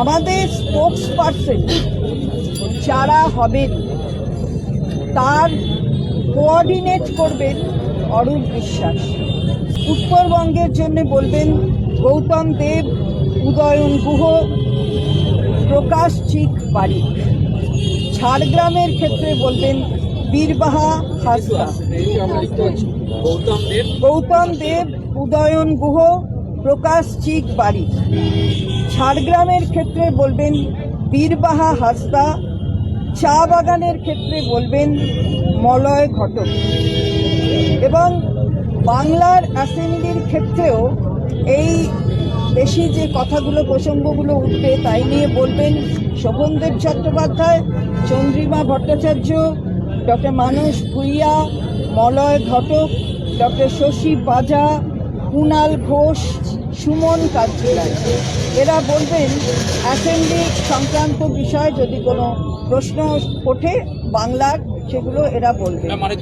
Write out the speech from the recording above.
আমাদের spokes person যারা হবেন তার কোঅর্ডিনেট করবেন অরূপ বিশ্বাস। উত্তরবঙ্গের জন্য বলবেন গৌতম দেব উদয়ন গুহ প্রকাশ চিক বাড়ি ঝাড়গ্রামের ক্ষেত্রে বলবেন বীরবাহা গৌতম দেব। গৌতম দেব উদয়ন গুহ প্রকাশ চিক বাড়ি। ঝাড়গ্রামের ক্ষেত্রে বলবেন বীরবাহা হাসদা চা বাগানের ক্ষেত্রে বলবেন মলয় ঘটক। এবং বাংলার অ্যাসেম্বলির ক্ষেত্রেও এই বেশি যে কথাগুলো, প্রসঙ্গগুলো উঠবে তাই নিয়ে বলবেন শোভনদেব চট্টোপাধ্যায়, চন্দ্রিমা ভট্টাচার্য, ডক্টর মানস ভুইয়া, মলয় ঘটক, ডক্টর শশী বাজা কুণাল ঘোষ, সুমন কাঞ্জিলাল এরা বলবেন, অ্যাসেম্বলি সংক্রান্ত বিষয়ে যদি কোনো প্রশ্ন ওঠে, বাংলার সেগুলো এরা বলবেন মানে